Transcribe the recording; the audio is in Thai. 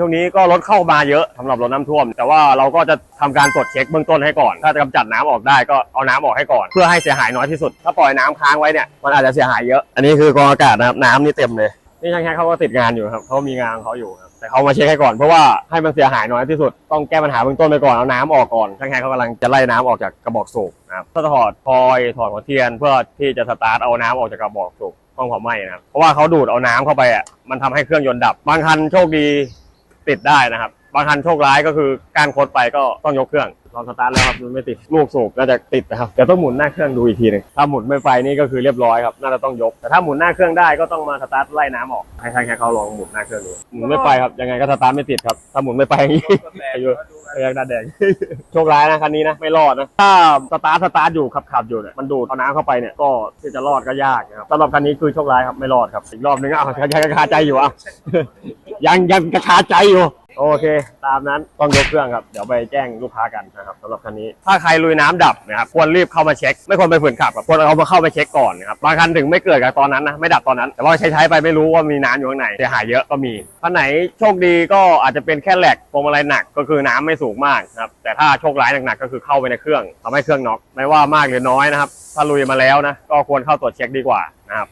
ช่วงนี้ก็รถเข้ามาเยอะสำหรับรถน้ำท่วม แต่ว่าเราก็จะทำการตรวจเช็คเบื้องต้นให้ก่อน ถ้าจะกำจัดน้ำออกได้ก็เอาน้ำออกให้ก่อน เพื่อให้เสียหายน้อยที่สุด ถ้าปล่อยน้ำค้างไว้เนี่ยมันอาจจะเสียหายเยอะ อันนี้คือกองอากาศนะครับน้ำนี่เต็มเลยนี่ช่างแค่เขาก็ติดงานอยู่ครับเขามีงานของเขาอยู่ครับแต่เขามาเช็คให้ก่อนเพราะว่าให้มันเสียหายน้อยที่สุดต้องแก้ปัญหาเบื้องต้นไปก่อนเอาน้ำออกก่อนช่างแค่เขากำลังจะไล่น้ำออกจากกระบอกสูบนะครับถ้าถอดพลอยถอดหัวเทียน เพื่อที่จะสตาร์ทเอาน้ำออกจากกระบอกสูบต้องเผาไหม้นะครับเพราะว่าเขาดูดเอาน้ำเข้าไปอะมันทำให้เครื่องยนต์ดับบางคันโชคดี ติดได้นะครับ บางคันโชคร้ายก็คือการโคดไปก็ต้องยกเครื่อง ลองสตาร์ทแล้วครับมันไม่ติดลูกสูบน่าจะติดนะครับเดี๋ยวต้องหมุนหน้าเครื่องดูอีกทีหนึงถ้าหมุนไม่ไปนี่ก็คือเรียบร้อยครับน่าจะต้องยกแต่ถ้าหมุนหน้าเครื่องได้ก็ต้องมาสตาร์ทไล่น้ำออกให้ช่างแค่เขาลองหมุนหน้าเครื่องดูหมุนไม่ไปครับยังไงก็สตาร์ทไม่ติดครับถ้าหมุนไม่ไปอย่างนี้อายุพยักหน้าแดงโชคร้ายนะคันนี้นะไม่รอดนะถ้าสตาร์ทสตาร์ทอยู่ขับขับอยู่เนี่ยมันดูดเอาน้ำเข้าไปเนี่ยก็ที่จะรอดก็ยากนะครับสำหรับคันนี้คือโชคร้ายครับไม่รอดครับอีกรอบนึงอะยังกระคาใจอยู่อะยังยังกระคาใจอยู่ โอเค ตามนั้นต้องยกเครื่องครับ เดี๋ยวไปแจ้งลูกค้ากันนะครับสำหรับคันนี้ ถ้าใครลุยน้ำดับนะครับควรรีบเข้ามาเช็ค ไม่ควรไปฝืนขับครับควรเอามาเข้าไปเช็คก่อนนะครับบางคันถึงไม่เกิดกับตอนนั้นนะไม่ดับตอนนั้น แต่ว่าใช้ใช้ๆไปไม่รู้ว่ามีน้ำอยู่ข้างในเสียหายเยอะก็มีคันไหนโชคดีก็อาจจะเป็นแค่แหลกพวงมาลัยหนักก็คือน้ำไม่สูงมากนะครับแต่ถ้าโชคร้ายหนักๆก็คือเข้าไปในเครื่องทำให้เครื่องน็อกไม่ว่ามากหรือน้อยนะครับถ้าลุยมาแล้วนะก็ควรเข้าตรวจเช็คดีกว่านะครับ